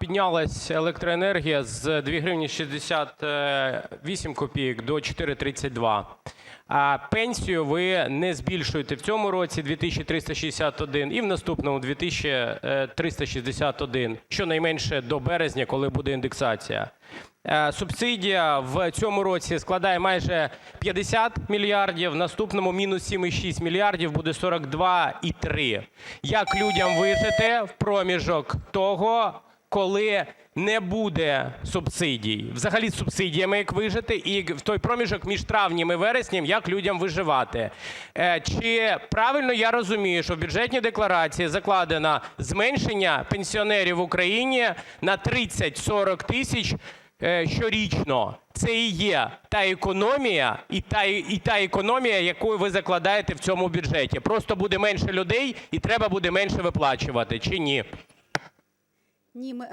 піднялась електроенергія з 2 гривні 68 копійок до 4,32. А пенсію ви не збільшуєте в цьому році 2361 і в наступному 2361, щонайменше до березня, коли буде індексація. Е, Субсидія в цьому році складає майже 50 мільярдів, в наступному мінус 7,6 мільярдів, буде 42,3. Як людям вижити в проміжок того, коли не буде субсидій? Взагалі з субсидіями як вижити і в той проміжок між травнем і вереснем як людям виживати? Е, Чи правильно я розумію, що в бюджетній декларації закладено зменшення пенсіонерів в Україні на 30-40 тисяч е, щорічно. Це і є та економія, і та, і та економія, яку ви закладаєте в цьому бюджеті. Просто буде менше людей і треба буде менше виплачувати, чи ні? Ні, ми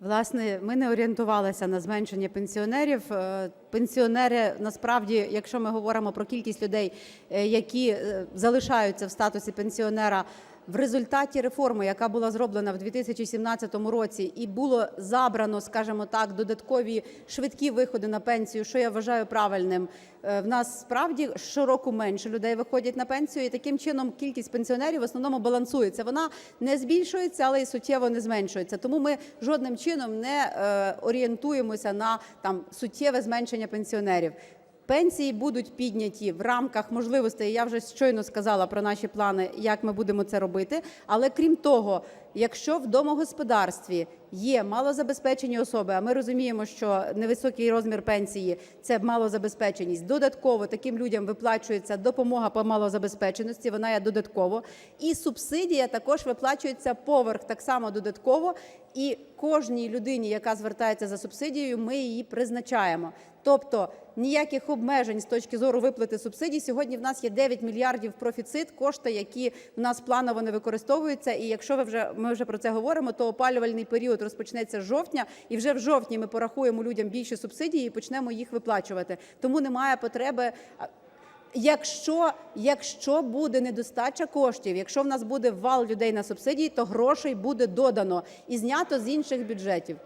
власне ми не орієнтувалися на зменшення пенсіонерів. Е, Пенсіонери насправді, якщо ми говоримо про кількість людей, е, які е, залишаються в статусі пенсіонера. В результаті реформи, яка була зроблена в 2017 році, і було забрано, скажімо так, додаткові швидкі виходи на пенсію, що я вважаю правильним. Е, В нас справді щороку менше людей виходять на пенсію, і таким чином кількість пенсіонерів в основному балансується. Вона не збільшується, але й суттєво не зменшується. Тому ми жодним чином не е, орієнтуємося на там суттєве зменшення пенсіонерів. Пенсії будуть підняті в рамках можливостей. Я вже щойно сказала про наші плани, як ми будемо це робити. Але крім того, якщо в домогосподарстві є малозабезпечені особи, а ми розуміємо, що невисокий розмір пенсії це малозабезпеченість. Додатково таким людям виплачується допомога по малозабезпеченості. Вона є додатково, і субсидія також виплачується поверх так само додатково. І кожній людині, яка звертається за субсидією, ми її призначаємо. Тобто ніяких обмежень з точки зору виплати субсидій. Сьогодні в нас є 9 мільярдів профіцит, кошти, які в нас планово не використовуються. І якщо ви вже ми вже про це говоримо, то опалювальний період розпочнеться з жовтня, і вже в жовтні ми порахуємо людям більше субсидій і почнемо їх виплачувати. Тому немає потреби. Якщо, якщо буде недостача коштів, якщо в нас буде вал людей на субсидії, то грошей буде додано і знято з інших бюджетів.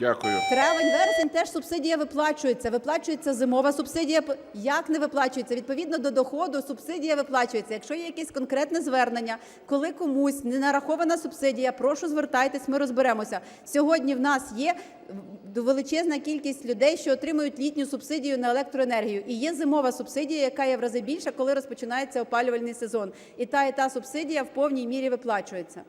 Дякую. Травень, вересень теж субсидія виплачується. Виплачується зимова субсидія. Як не виплачується? Відповідно до доходу субсидія виплачується. Якщо є якесь конкретне звернення, коли комусь не нарахована субсидія, прошу звертайтесь, ми розберемося. Сьогодні в нас є величезна кількість людей, що отримують літню субсидію на електроенергію. І є зимова субсидія, яка є в рази більша, коли розпочинається опалювальний сезон. І та і та субсидія в повній мірі виплачується.